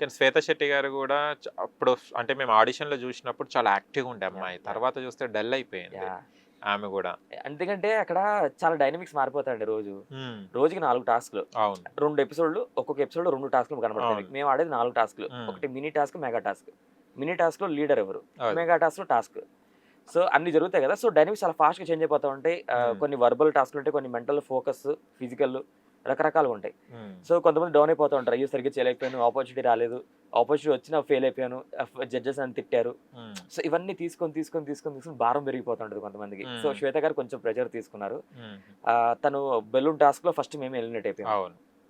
కానీ శ్వేత శెట్టి గారు కూడా అప్పుడు అంటే మేము ఆడిషన్లో చూసినప్పుడు చాలా యాక్టివ్ ఉండే అమ్మాయి. తర్వాత చూస్తే డల్ అయిపోయింది. ఆమె కూడా. ఎందుకంటే అక్కడ చాలా డైనమిక్స్ మారిపోతాయండి రోజు. రోజుకి నాలుగు టాస్క్లు. రెండు ఎపిసోడ్లు ఒక్కొక్క ఎపిసోడ్ రెండు టాస్క్లు కనబడతాయి. మేము ఆడేది నాలుగు టాస్క్లు. ఒకటి mini task mega task. Mini టాస్క్లో లీడర్ ఎవరు. మెగా టాస్క్లో టాస్క్. సో అన్ని జరుగుతాయి కదా. సో డైనమిక్స్ చాలా ఫాస్ట్గా చేంజ్ అయిపోతా ఉంటాయి. కొన్ని వర్బల్ టాస్క్లు ఉంటాయి కొన్ని మెంటల్ ఫోకస్ ఫిజికల్. రకరకాలుగా ఉంటాయి. సో కొంతమంది డౌన్ అయిపోతూ ఉంటారు. అయ్యో సరిగ్గా చేయలేకపోయాను ఆపర్చునిటీ రాలేదు. ఆపర్చునిటీ వచ్చినా ఫెయిల్ అయిపోయాను జడ్జెస్ అని తిట్టారు. సో ఇవన్నీ తీసుకొని తీసుకొని తీసుకొని తీసుకొని భారం పెరిగిపోతుంటది కొంతమందికి. సో. శ్వేత గారు కొంచెం ప్రెజర్ తీసుకున్నారు. తను బెలూన్ టాస్క్లో ఫస్ట్ మేము ఎలిమినేట్ అయిపోయాం.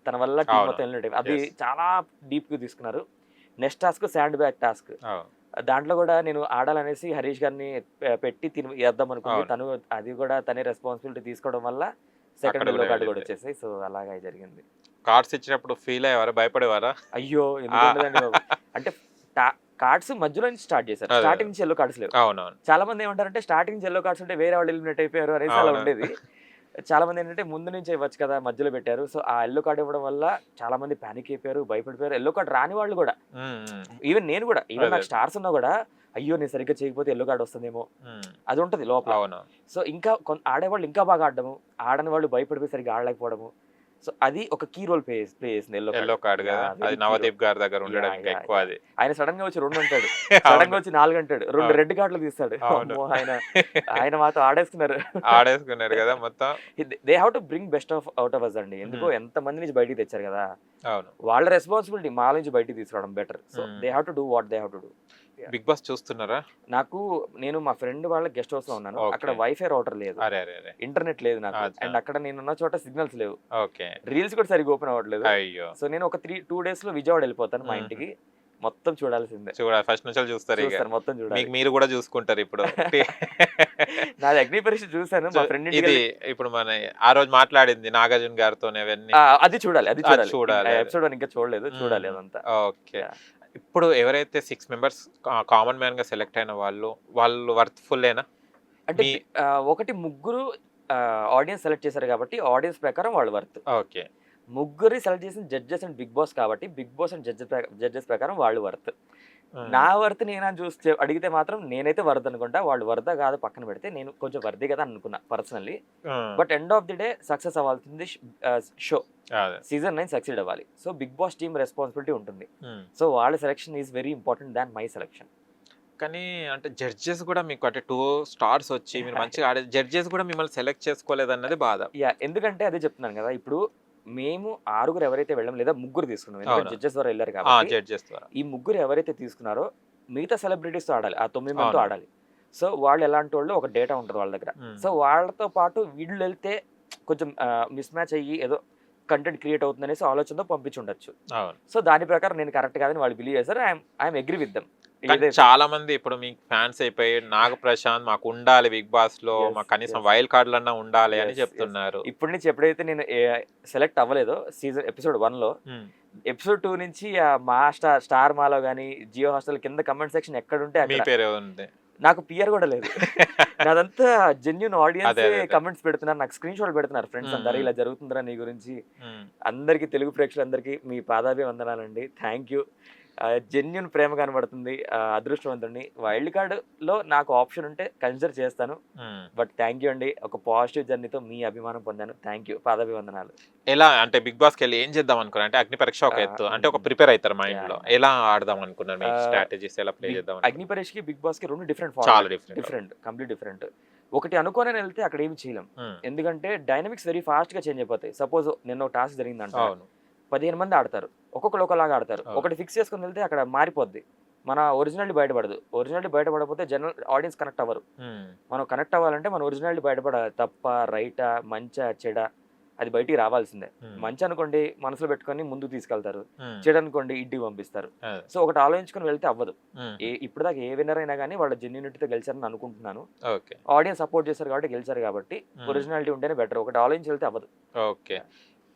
తన వల్ల టీం. మొత్తం ఎలిమినేట్ అయిపోయింది అది. చాలా డీప్గా తీసుకున్నారు. Next task sand bag task దాంట్లో కూడా నేను ఆడాలనేసి హరీష్ గారిని పెట్టి తిని వేద్దాం అనుకుంది. తను అది కూడా తనే రెస్పాన్సిబిలిటీ తీసుకోవడం వల్ల సెకండ్లో కార్డు కూడా. వచ్చేసాయి. సో అలాగే జరిగింది. కార్డ్స్ ఇచ్చినప్పుడు ఫీల్ అయ్యేవారా? భయపడేవారా? అయ్యో అంటే కార్డ్స్ మధ్యలో నుంచి స్టార్ట్ చేశారు. స్టార్టింగ్ నుంచి ఎల్లో కార్డ్స్ లేవు. చాలా మంది ఏమంటారంటే స్టార్టింగ్ నుంచి ఎల్లో కార్డ్స్ ఉంటే వేరే వాళ్ళు ఎలిమినేట్ అయిపోయారు అనేసి అలా. ఉండేది. చాలా మంది ఏంటంటే ముందు నుంచి ఇవ్వచ్చు కదా మధ్యలో పెట్టారు. సో ఆ ఎల్లో కార్డ్ ఇవ్వడం వల్ల చాలా మంది పానిక్ అయిపోయారు భయపడిపోయారు. ఎల్లో కార్డ్ రాని వాళ్ళు కూడా. ఈవెన్ నేను కూడా ఈవెన్. నాకు స్టార్స్ ఉన్నా కూడా అయ్యో నేను సరిగ్గా చేయకపోతే ఎల్లో కార్డ్ వస్తుందేమో. అది ఉంటది లోపల. సో ఇంకా ఆడేవాళ్ళు ఇంకా బాగా ఆడడము. ఆడని వాళ్ళు భయపడిపోయి సరిగ్గా ఆడలేకపోవడము. సో అది ఒక కీ రోల్ ప్లే ప్లే చేసింది ఎల్లో ఎల్లో కార్డ్ కదా. అది నవదీప్ గారి దగ్గర ఉండడం ఇంకా ఎక్కువ. అది. ఆయన సడన్గా వచ్చి రెండు అంటాడు సడన్గా వచ్చి నాలుగు అంటాడు. రెండు. రెడ్ కార్డులు తీస్తాడు. ఆయన ఆయన మాతో ఆడేస్తున్నారు ఆడేసుకున్నారు కదా మొత్తం. They have to bring best of out of us అండి. ఎందుకో Hmm. ఎంత మంది నుంచి బయటికి తెచ్చారు కదా. అవును. వాళ్ళ రెస్పాన్సిబిలిటీ మా నుంచి బయటికి తీసుకురావడం better so. They have to do what they have to do Bigg Boss చూస్తున్నారా? నాకు నేను మా ఫ్రెండ్ వాళ్ళ గెస్ట్ హౌస్లో ఉన్నాను. అక్కడ వైఫై రౌటర్ లేదు. అరే అరే అరే. ఇంటర్నెట్ లేదు నాకు. అండ్ అక్కడ నేను ఉన్న చోట సిగ్నల్స్ లేవు. ఓకే రీల్స్ కూడా సరిగ్గా ఓపెన్ అవ్వట్లేదు. అయ్యో. సో నేను ఒక త్రీ టూ డేస్లో విజయవాడ వెళ్ళిపోతాను మా. ఇంటికి. మొత్తం చూడాల్సిందే. చూడాలి. ఫస్ట్ నుంచి చూస్తారు మొత్తం చూడాలి. మీరు కూడా చూసుకుంటారు ఇప్పుడు. నాది అగ్ని పరీక్ష చూసాను మా ఫ్రెండ్ ఇది ఇప్పుడు మన ఆ రోజు మాట్లాడింది నాగార్జున గారితో అవన్నీ. అది చూడాలి అది చూడాలి. చూడాలి. ఎపిసోడ్ ఇంకా చూడలేదు. చూడాలి. అదంతా. ఓకే. ఇప్పుడు ఎవరైతే సిక్స్ మెంబర్స్ కామన్ మ్యాన్గా సెలెక్ట్ అయిన వాళ్ళు వాళ్ళు వర్త్ఫుల్ ఏనా అంటే మీ- ఆ, ఒకటి ముగ్గురు ఆడియన్స్ సెలెక్ట్ చేశారు కాబట్టి ఆడియన్స్ ప్రకారం వాళ్ళు వర్త్. ఓకే. ముగ్గురు సెలెక్ట్ చేసిన జడ్జెస్ అండ్ బిగ్ బాస్ కాబట్టి Bigg Boss and judges judges ప్రకారం వాళ్ళు వర్త్. నా వర్త్ నేనా చూసి అడిగితే మాత్రం నేనైతే వర్త్ అనుకుంటా. వాళ్ళు వర్త కాదు పక్కన పెడితే నేను కొంచెం వర్ది కదా అనుకున్నా personally. But end of the day success అవ్వాల్సింది షో సీజన్ నైన్ సక్సీడ్ అవ్వాలి. So Bigg Boss team responsibility ఉంటుంది. సో వాళ్ళ selection is very important than my selection. కానీ అంటే జడ్జెస్ కూడా మీకు అంటే టూ స్టార్స్ వచ్చి మీరు మంచిగా ఆడే జడ్జెస్ కూడా మిమ్మల్ని సెలెక్ట్ చేసుకోలేదు అన్నది బాధ. యా ఎందుకంటే అదే చెప్తున్నాను కదా ఇప్పుడు మేము ఆరుగురు ఎవరైతే వెళ్ళం లేదా ముగ్గురు తీసుకున్నాం. ఎందుకంటే. జడ్జెస్ ద్వారా వెళ్ళారు కాబట్టి జడ్జెస్ ద్వారా. ఈ ముగ్గురు ఎవరైతే తీసుకున్నారో మిగతా సెలబ్రిటీస్తో ఆడాలి. ఆ తొమ్మిది మందితో. ఆడాలి. సో వాళ్ళు ఎలాంటి వాళ్ళు ఒక డేటా ఉంటుంది వాళ్ళ దగ్గర. సో వాళ్ళతో పాటు వీళ్ళు వెళ్తే కొంచెం మిస్ మ్యాచ్ అయ్యి ఏదో కంటెంట్ క్రియేట్ అవుతుంది అనేసి ఆలోచనతో పంపించుండొచ్చు అవును. సో దాని ప్రకారం నేను కరెక్ట్ కాదని వాళ్ళు బిలీవ్ చేశారు. I'm I'm agree with them చాలా మంది ఇప్పుడు మీకు ఫ్యాన్స్ అయిపోయి నాగ ప్రశాంత్ మాకు ఉండాలి బిగ్ బాస్లో మాకు కనీసం. వైల్డ్ కార్డులన్నా ఉండాలి అని. చెప్తున్నారు ఇప్పటి నుంచి ఎప్పుడైతే నేను సెలెక్ట్ అవ్వలేదో సీజన్ ఎపిసోడ్ వన్లో. ఎపిసోడ్ టూ నుంచి మా స్టార్ స్టార్ మాలో కానీ జియో హాస్టల్ కింద కమెంట్ సెక్షన్ ఎక్కడ ఉంటే నాకు పియర్ కూడా లేదు నాదంతా జెన్యున్ ఆడియన్స్. కమెంట్స్ పెడుతున్నారు నాకు స్క్రీన్ షాట్ పెడుతున్నారు ఫ్రెండ్స్ అందరూ. ఇలా జరుగుతుందిరా నీ గురించి. అందరికి తెలుగు ప్రేక్షకులందరికీ మీ పాదాభి వందనాలండి థ్యాంక్ యూ జెన్యున్ ప్రేమ కనబడుతుంది అదృష్టవంతుడిని. వైల్డ్ కార్డ్లో నాకు ఆప్షన్ ఉంటే కన్సిడర్ చేస్తాను. బట్ థ్యాంక్ యూ అండి. ఒక పాజిటివ్ జర్నీతో మీ అభిమానం పొందాను. థ్యాంక్ యూ పాదాభివందనాలు. ఎలా? అంటే బిగ్ బాస్కి వెళ్ళి ఏం చేద్దాం అనుకున్నారు? అంటే అగ్ని పరీక్ష ఒక ఎత్తు. అంటే ఒక ప్రిపేర్ అవుతారు మైండ్లో Yeah. ఎలా ఆడదాం అనుకున్నారు మీ ఆ, స్ట్రాటజీస్ ఎలా ప్లే చేద్దాం అగ్ని పరీక్షకి బిగ్ బాస్కి రెండు డిఫరెంట్ చాలా డిఫరెంట్ డిఫరెంట్ కంప్లీట్ డిఫరెంట్ ఒకటి అనుకోని వెళ్తే అక్కడ ఏమి చేయలేం. ఎందుకంటే డైనమిక్స్ వెరీ ఫాస్ట్గా చేంజ్ అయిపోతాయి. సపోజ్ నిన్న ఒక టాస్క్ జరిగిందంట. పదిహేను మంది ఆడతారు ఒక్కొక్కరు ఒకలాగా ఆడతారు. ఒకటి ఫిక్స్ చేసుకుని వెళ్తే అక్కడ మారిపోద్ది మన ఒరిజినాలిటీ బయటపడదు ఒరిజినాలిటీ బయటపడకపోతే జనరల్ ఆడియన్స్ కనెక్ట్ అవ్వరు. మనం కనెక్ట్ అవ్వాలంటే మన ఒరిజినాలిటీ బయటపడాలి తప్ప రైటా మంచా చెడ అది బయటికి రావాల్సిందే. మంచి అనుకోండి మనసులో పెట్టుకొని ముందుకు తీసుకెళ్తారు. చెడు అనుకోండి ఇంటికి పంపిస్తారు. సో ఒకటి ఆలోచించుకొని వెళ్తే అవ్వదు. ఏ ఇప్పుడు దాకా ఏ విన్నర్ అయినా కానీ వాళ్ళ జెన్యూనిటీతో గెలిచారని అనుకుంటున్నాను ఆడియన్స్ సపోర్ట్ చేశారు కాబట్టి గెలిచారు కాబట్టి. ఒరిజినాలిటీ ఉంటేనే బెటర్ ఒకటి ఆలోచించి వెళ్తే అవ్వదు ఓకే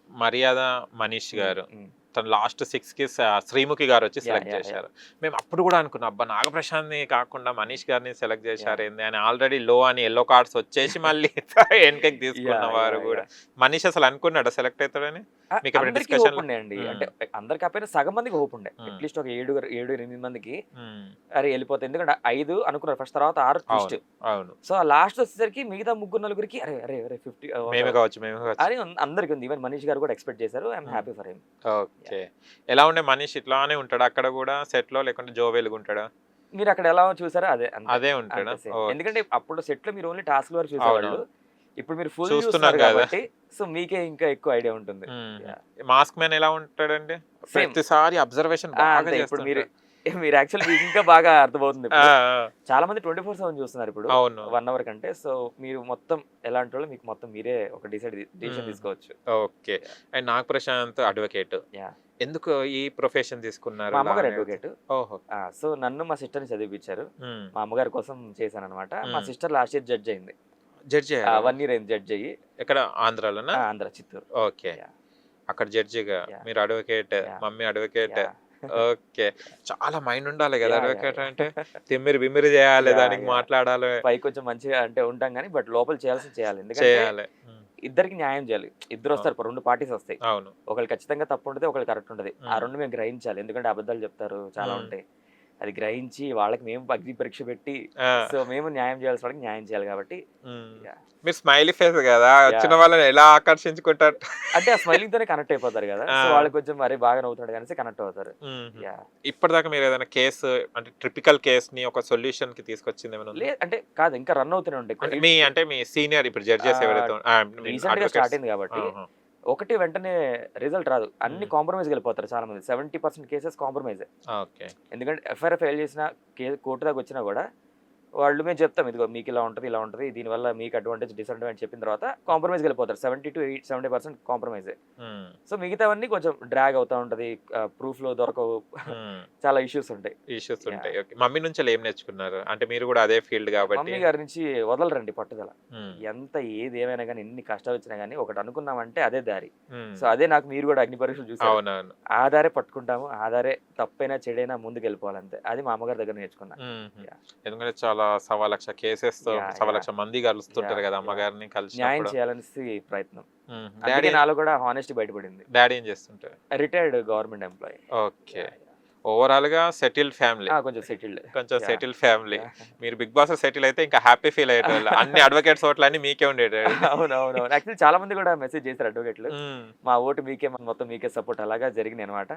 మర్యాద మనీష్ గారు. తను లాస్ట్ సిక్స్కి స- శ్రీముఖి గారు వచ్చి సెలెక్ట్ చేశారు. మేము అప్పుడు కూడా అనుకున్నాం అబ్బా నాగప్రశాంత్ని కాకుండా మనీష్ గారిని సెలెక్ట్ చేశారు ఏంది? అని ఆల్రెడీ లో అని ఎల్లో కార్డ్స్ వచ్చేసి మళ్ళీ వెనకకి తీసుకున్న వారు కూడా. మనీష్ అసలు అనుకున్నాడా సెలెక్ట్ అవుతాడని? మీకు అండి. అంటే అందరికి కాకపోయినా సగం మందికి హోప్ ఉండే. అట్లీస్ట్ ఒక ఏడు ఏడు ఎనిమిది మందికి అరే వెళ్ళిపోతాయి ఎందుకంటే ఐదు అనుకున్నారు. ఫస్ట్ తర్వాత ఆరు ట్విస్ట్ అవును. సో లాస్ట్ వచ్చేసరికి మిగతా ముగ్గురు నలుగురికి అరే అరే అరే ఫిఫ్టీ మేమే కావచ్చు మేమే కావచ్చు. అని అందరికి ఉంది. ఈవెన్ మనీష్ గారు కూడా ఎక్స్పెక్ట్ చేశారు. I'm. Happy for him okay. ఎలా ఉండే మనీష్? ఇట్లానే ఉంటాడు? అక్కడ కూడా సెట్లో లేకుంటే జో వెలుగుంటాడా మీరు అక్కడ ఎలా చూసారో అదే. అదే ఉంటాడా? ఎందుకంటే అప్పుడు సెట్లో మీరు ఓన్లీ టాస్క్ వరకు చూసేవాళ్ళు. ఇప్పుడు మీరు ఫుల్ చూస్తున్నాం చూస్తున్నారు. కాబట్టి సో మీకే ఇంకా ఎక్కువ ఐడియా ఉంటుంది. మాస్క్ మ్యాన్ ఎలా ఉంటాడండి. ప్రతిసారి అబ్జర్వేషన్ ఇప్పుడు మీరు. మీరు యాక్చువల్లీ మీకు ఇంకా బాగా అర్థమవుతుంది చాలా మంది ట్వంటీ ఫోర్ సెవెన్ చూస్తున్నారు ఇప్పుడు. వన్ అవర్ కంటే. సో మీరు మొత్తం ఎలాంటి వాళ్ళు? మీకు మొత్తం మీరే ఒక డిసైడ్ డిసిషన్. తీసుకోవచ్చు. Okay. And Nag Prashanth advocate. ఎందుకు ఈ ప్రొఫెషన్ తీసుకున్నారు మా అమ్మగారు? అడ్వకేట్. ఓహో. సో నన్ను మా సిస్టర్ని చదివించారు ఉమ్. మా అమ్మగారి కోసం చేశాను అనమాట మా. సిస్టర్ లాస్ట్ ఇయర్ జడ్జ్ అయింది. జడ్జి వన్ ఇయర్ అయింది జడ్జ్ అయ్యి. ఎక్కడ? ఆంధ్రాలోనా? ఆ, ఆంధ్ర చిత్తూరు. ఓకే. అక్కడ జడ్జిగా. మీరు అడ్వకేట్. Mummy advocate. ఓకే. చాలా మైండ్ ఉండాలి కదా అడ్వకేట్. అంటే తిమ్మిరి బిమ్మిరి చేయాలి దానికి. మాట్లాడాలి. పై కొంచెం మంచిగా అంటే ఉంటాం కానీ బట్ లోపల చేయాల్సింది చేయాలి. ఎందుకంటే. ఇద్దరికి న్యాయం చేయాలి. ఇద్దరు వస్తారు రెండు పార్టీస్ వస్తాయి. అవును. ఒకళ్ళు ఖచ్చితంగా తప్పు ఉంటుంది ఒకళ్ళు కరెక్ట్ ఉంటుంది. ఆ. రెండు మేము గ్రహించాలి. ఎందుకంటే అబద్ధాలు చెప్తారు చాలా. ఉంటాయి. అది గ్రహించి వాళ్ళకి మేము అగ్ని పరీక్ష పెట్టి సో మేము న్యాయం చేయాల్సిన వాళ్ళకి న్యాయం చేయాలి కాబట్టి. మీరు స్మైలీ ఫేస్ కదా వచ్చిన వాళ్ళని ఎలా ఆకర్షించుకుంటారు? అంటే ఆ స్మైలింగ్ తోనే కనెక్ట్ అయిపోతారు కదా. సో. వాళ్ళకి కొంచెం మరి బాగా నవ్వుతాడు కానీ కనెక్ట్ అవుతారు. ఇప్పటిదాకా మీరు ఏదైనా కేసు అంటే ట్రిపికల్ కేస్ని ఒక సొల్యూషన్కి తీసుకొచ్చింది ఏమైనా అంటే కాదు ఇంకా రన్ అవుతూనే ఉంటాయి మీ అంటే మీ సీనియర్ ఇప్పుడు జడ్జెస్ ఎవరైతే. స్టార్ట్ అయింది కాబట్టి. ఒకటి వెంటనే రిజల్ట్ రాదు. అన్ని Hmm. కాంప్రమైజ్ వెళ్ళిపోతారు చాలా మంది సెవెంటీ పర్సెంట్ కేసెస్ కాంప్రమైజ్. ఎందుకంటే ఎఫ్ఐఆర్ ఫైల్ చేసిన కోర్టు దాకా వచ్చినా కూడా వాళ్ళు మేము చెప్తాం ఇదిగో మీకు ఇలా ఉంటుంది ఇలా ఉంటుంది దీనివల్ల మీకు అడ్వాంటేజ్ డిసడ్వాంటేజ్ చెప్పిన తర్వాత కాంప్రమైజ్ వెళ్ళిపోతారు. Seventy to eight seventy percent compromise. So మిగతావన్నీ కొంచెం డ్రాగ్ అవుతా ఉంటుంది. ప్రూఫ్లో దొరకవు. చాలా ఇష్యూస్ ఉంటాయి. ఇష్యూస్. ఉంటాయి. ఓకే మమ్మీ నుంచి ఏం నేర్చుకున్నారు? అంటే మీరు కూడా అదే ఫీల్డ్ కాబట్టి మమ్మీ గారి నుంచి వదలరండి పట్టుదల. ఎంత ఏది ఏమైనా కానీ ఎన్ని కష్టాలు వచ్చినా కానీ ఒకటి అనుకున్నామంటే అదే దారి. సో అదే నాకు మీరు కూడా అగ్ని పరీక్షలు చూసారు. ఆధారే పట్టుకుంటాము ఆధారే తప్పైనా చెడైనా ముందుకు వెళ్ళిపోవాలంతే అది మా అమ్మగారి దగ్గర నేర్చుకున్నా. ఎందుకంటే చాలా సవా లక్ష కేసెస్ సవా. లక్ష మంది కలుస్తుంటారు కదా. అమ్మగారిని న్యాయం కలిసినప్పుడు చేయాలనేసి ప్రయత్నం. డాడీ నాలో కూడా హానెస్టీ బయటపడింది. డాడీ ఏం చేస్తుంటారు? Retired government employee okay. ఓవరాల్గా సెటిల్డ్ ఫ్యామిలీ కొంచెం సెటిల్డ్ కొంచెం Yeah. సెటిల్ ఫ్యామిలీ మీరు బిగ్ బాస్ సెటిల్ అయితే ఇంకా హ్యాపీ ఫీల్ అయ్యేటోళ్ళు. అన్ని అడ్వకేట్స్ ఓట్లు అన్ని మీకే ఉండేటోళ్ళు. అవును అవును అవును యాక్చువల్లీ చాలా మంది కూడా మెసేజ్ చేశారు అడ్వకేట్లు. మా ఓటు మీకే మొత్తం మీకే సపోర్ట్ అలాగా జరిగింది అనమాట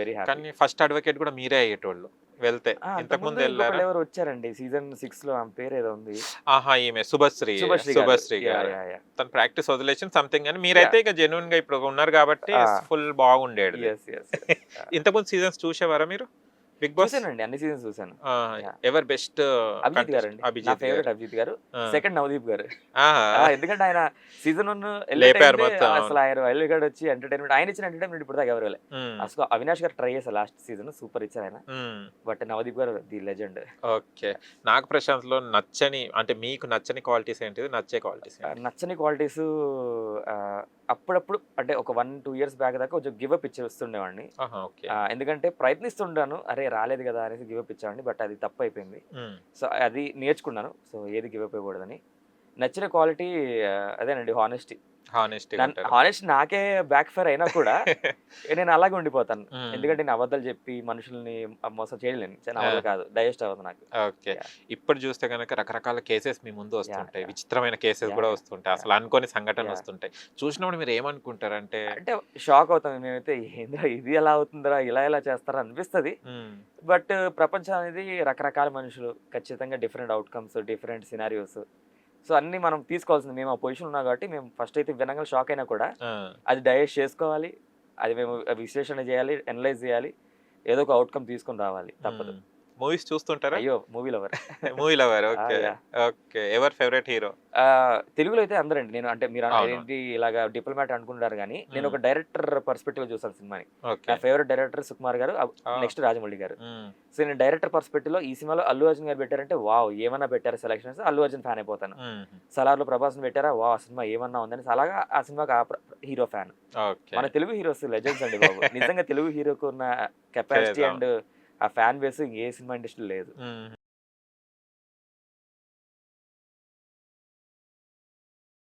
వెరీ హ్యాపీ కానీ ఫస్ట్ అడ్వకేట్ కూడా మీరే అయ్యేటోళ్ళు. వెళ్తే. ఇంతకు ముందు వెళ్ళారా? ఎవరు వచ్చారండి. సీజన్ సిక్స్లో ఆమె పేరు ఏదో ఉంది. ఆహా ఈమె శుభశ్రీ శుభశ్రీ గారు. తన ప్రాక్టీస్ వదిలేసిన సంథింగ్ అని మీరైతే ఇక జెన్యున్గా ఇప్పుడు ఉన్నారు కాబట్టి. ఫుల్ బాగుండేది. ఇంతకుముందు సీజన్స్ చూసేవారా మీరు? బిగ్ బాస్ చూసానండి అన్ని సీజన్స్ చూసాను. ఎవర్ బెస్ట్ అభిజిత్ గారు అండి నా ఫేవరెట్ అభిజిత్ గారు. సెకండ్ నవదీప్ గారు. ఎందుకంటే ఆయన సీజన్ వన్ అసలు ఆయన కార్డ్ వచ్చి ఎంటర్టైన్మెంట్ ఆయన ఇచ్చిన ఎంటర్టైన్మెంట్ ఇప్పుడు దాకా ఎవరు అసలు అవినాష్ గారు ట్రై చేశారు లాస్ట్ సీజన్ సూపర్ ఇచ్చారు ఆయన. బట్ నవదీప్ గారు ది లెజెండ్ ఓకే. నాగ ప్రశాంత్లో నచ్చని అంటే మీకు నచ్చని క్వాలిటీస్ ఏంటిది? నచ్చే క్వాలిటీస్ నచ్చని క్వాలిటీస్ అప్పుడప్పుడు అంటే ఒక వన్ టూ ఇయర్స్ బ్యాక్ దాకా కొంచెం గివ్ అప్ ఇచ్చి వస్తుండేవాడిని ఎందుకంటే ప్రయత్నిస్తుండాను అరే రాలేదు కదా అనేసి గివ్ అప్ ఇచ్చామండి బట్ అది తప్పు అయిపోయింది. సో అది నేర్చుకున్నాను. సో ఏది గివ్ అప్ ఇవ్వకూడదని. నచ్చిన క్వాలిటీ అదేనండి హానెస్టీ. హానెస్టీ హానెస్ట్ నాకే బ్యాక్ ఫైర్ అయినా కూడా నేను అలాగే ఉండిపోతాను. ఎందుకంటే నేను అబద్ధాలు చెప్పి మనుషుల్ని మోసం చేయలేను. వల్ల కాదు. డైజెస్ట్ అవ్వదు నాకు. ఓకే. ఇప్పుడు చూస్తే కనుక రకరకాల కేసెస్ మీ ముందు వస్తుంటాయి. విచిత్రమైన కేసెస్ కూడా. వస్తుంటాయి. అసలు అనుకోని సంఘటనలు. వస్తుంటాయి. చూసినప్పుడు మీరు ఏమనుకుంటారు అంటే అంటే షాక్ అవుతాం మేమైతే ఏంద్రా ఇది ఎలా అవుతుందిరా? ఇలా ఎలా చేస్తారా? అనిపిస్తుంది. బట్ ప్రపంచం అనేది రకరకాల మనుషులు ఖచ్చితంగా different outcomes different scenarios. So అన్ని మనం తీసుకోవాల్సింది. మేము ఆ పొజిషన్ ఉన్నాం కాబట్టి మేము ఫస్ట్ అయితే వినంగా షాక్ అయినా కూడా అది డైజెస్ట్ చేసుకోవాలి. అది మేము విశ్లేషణ చేయాలి అనలైజ్ చేయాలి. ఏదో ఒక అవుట్కమ్ తీసుకొని రావాలి. తప్పదు. మూవీస్ చూస్తుంటారా? అయ్యో movie lover movie lover okay. Okay ever favourite hero తెలుగులో అయితే అందరండి. నేను అంటే మీరు. ఏంటి ఇలాగా డిప్లొమాట్ అనుకుంటారు కానీ నేను ఒక డైరెక్టర్ పర్స్పెక్టివ్ చూసాను సినిమాని. నా ఫేవరెట్ డైరెక్టర్ సుకుమార్ గారు. నెక్స్ట్ రాజమౌళి గారు. సో నేను డైరెక్టర్ పర్స్పెక్టివ్లో ఈ సినిమాలో అల్లు అర్జున్ గారు పెట్టారంటే వావ్ ఏమన్నా పెట్టారు సెలక్షన్స్ అల్లు అర్జున్ ఫ్యాన్ అయిపోతాను. సలార్లో ప్రభాస్ పెట్టారా? వా ఆ సినిమా ఏమన్నా ఉందని. అలాగా ఆ సినిమాకి ఆ హీరో ఫ్యాన్ మన తెలుగు హీరోస్ లెజెండ్స్ అండి బాబు. నిజంగా తెలుగు హీరోకు ఉన్న కెపాసిటీ. అండ్ ఆ ఫ్యాన్ బేస్ ఏ సినిమా ఇండస్ట్రీ లేదు.